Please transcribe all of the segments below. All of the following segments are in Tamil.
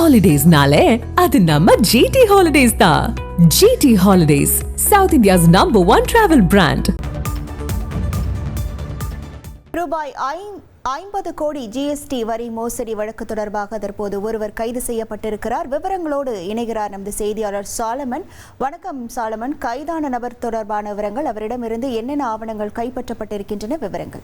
ஹாலிடேஸ்னாலே அது நம்ம ஜிடி ஹாலிடேஸ் தான் GT holidays south India's number one travel brand ரூபாய் ஐம்பது கோடி ஜிஎஸ்டி வரி மோசடி வழக்கு தொடர்பாக தற்போது ஒருவர் கைது செய்யப்பட்டிருக்கிறார். விவரங்களோடு இணைகிறார் நமது செய்தியாளர் சாலமன். வணக்கம் சாலமன். கைதான நபர் தொடர்பான விவரங்கள். அவரிடமிருந்து என்னென்ன ஆவணங்கள் கைப்பற்றப்பட்டிருக்கின்றன? விவரங்கள்.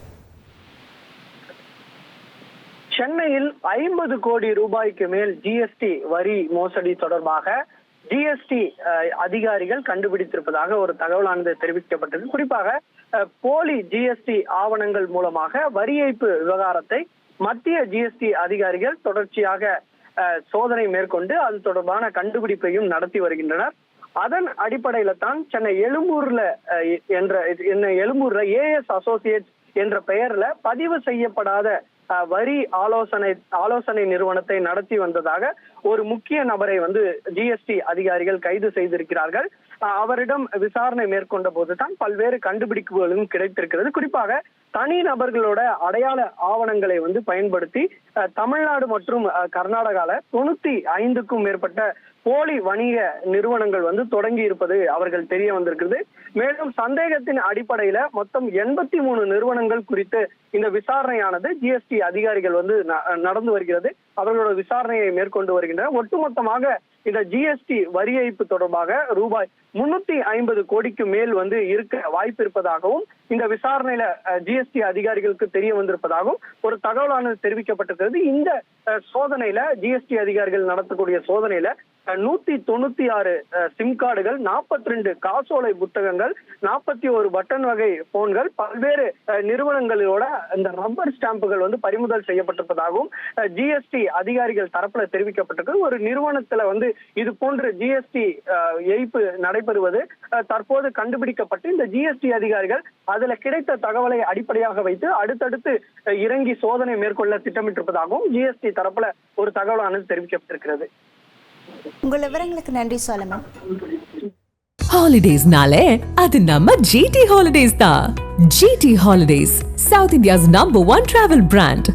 சென்னையில் ஐம்பது கோடி ரூபாய்க்கு மேல் ஜிஎஸ்டி வரி மோசடி தொடர்பாக ஜிஎஸ்டி அதிகாரிகள் கண்டுபிடித்திருப்பதாக ஒரு தகவலானது தெரிவிக்கப்பட்டது குறிப்பாக போலி ஜிஎஸ்டி ஆவணங்கள் மூலமாக வரி ஏய்ப்பு விவகாரத்தை மத்திய ஜிஎஸ்டி அதிகாரிகள் தொடர்ச்சியாக சோதனை மேற்கொண்டு அது தொடர்பான கண்டுபிடிப்பையும் நடத்தி வருகின்றனர். அதன் அடிப்படையில தான் சென்னை எழும்பூர்ல என்ற என்ன எழும்பூர்ல ஏஎஸ் அசோசியேட்ஸ் என்ற பெயர்ல பதிவு செய்யப்படாத வரி ஆலோசனை ஆலோசனை நிறுவனத்தை நடத்தி வந்ததாக ஒரு முக்கிய நபரை வந்து ஜிஎஸ்டி அதிகாரிகள் கைது செய்திருக்கிறார்கள். அவரிடம் விசாரணை மேற்கொண்ட போதுதான் பல்வேறு கண்டுபிடிப்புகளும் கிடைத்திருக்கிறது. குறிப்பாக தனி நபர்களோட அடையாள ஆவணங்களை வந்து பயன்படுத்தி தமிழ்நாடு மற்றும் கர்நாடகால தொண்ணூத்தி ஐந்துக்கும் மேற்பட்ட போலி வணிக நிறுவனங்கள் வந்து தொடங்கி இருப்பது அவர்கள் தெரிய வந்திருக்கிறது. மேலும் சந்தேகத்தின் அடிப்படையில மொத்தம் எண்பத்தி மூணு நிறுவனங்கள் குறித்து இந்த விசாரணையானது ஜிஎஸ்டி அதிகாரிகள் வந்து ந- நடந்து வருகிறது. அவர்களோட விசாரணையை மேற்கொண்டு வருகின்றனர் ஒட்டுமொத்தமாக இந்த ஜிஎஸ்டி வரி ஏய்ப்பு தொடர்பாக ரூபாய் முன்னூத்தி ஐம்பது கோடிக்கு மேல் வந்து இருக்க வாய்ப்பு இருப்பதாகவும் இந்த விசாரணையில ஜிஎஸ்டி அதிகாரிகளுக்கு தெரிய வந்திருப்பதாகவும் ஒரு தகவலானது தெரிவிக்கப்பட்டிருக்கிறது. இந்த சோதனையில ஜிஎஸ்டி அதிகாரிகள் நடத்தக்கூடிய சோதனையில நூத்தி தொண்ணூத்தி ஆறு சிம் கார்டுகள் நாற்பத்தி ரெண்டு காசோலை புத்தகங்கள் நாற்பத்தி ஒரு பட்டன் வகை போன்கள் பல்வேறு நிறுவனங்களோட இந்த ரப்பர் ஸ்டாம்புகள் வந்து பறிமுதல் செய்யப்பட்டிருப்பதாகவும் ஜிஎஸ்டி அதிகாரிகள் தரப்புல தெரிவிக்கப்பட்டிருக்கு ஒரு நிறுவனத்துல வந்து இது போன்ற ஜிஎஸ்டி ஏய்ப்பு நடைபெறுவது தற்போது கண்டுபிடிக்கப்பட்டு இந்த ஜிஎஸ்டி அதிகாரிகள் அதுல கிடைத்த தகவலை அடிப்படையாக வைத்து அடுத்தடுத்து இறங்கி சோதனை மேற்கொள்ள திட்டமிட்டிருப்பதாகவும் ஜிஎஸ்டி தரப்புல ஒரு தகவலானது தெரிவிக்கப்பட்டிருக்கிறது. உங்கள் விவரங்களுக்கு நன்றி சாலமன். ஹாலிடேஸ்னாலே அது நம்ம ஜிடி ஹாலிடேஸ் தான். GT holidays south India's number one travel brand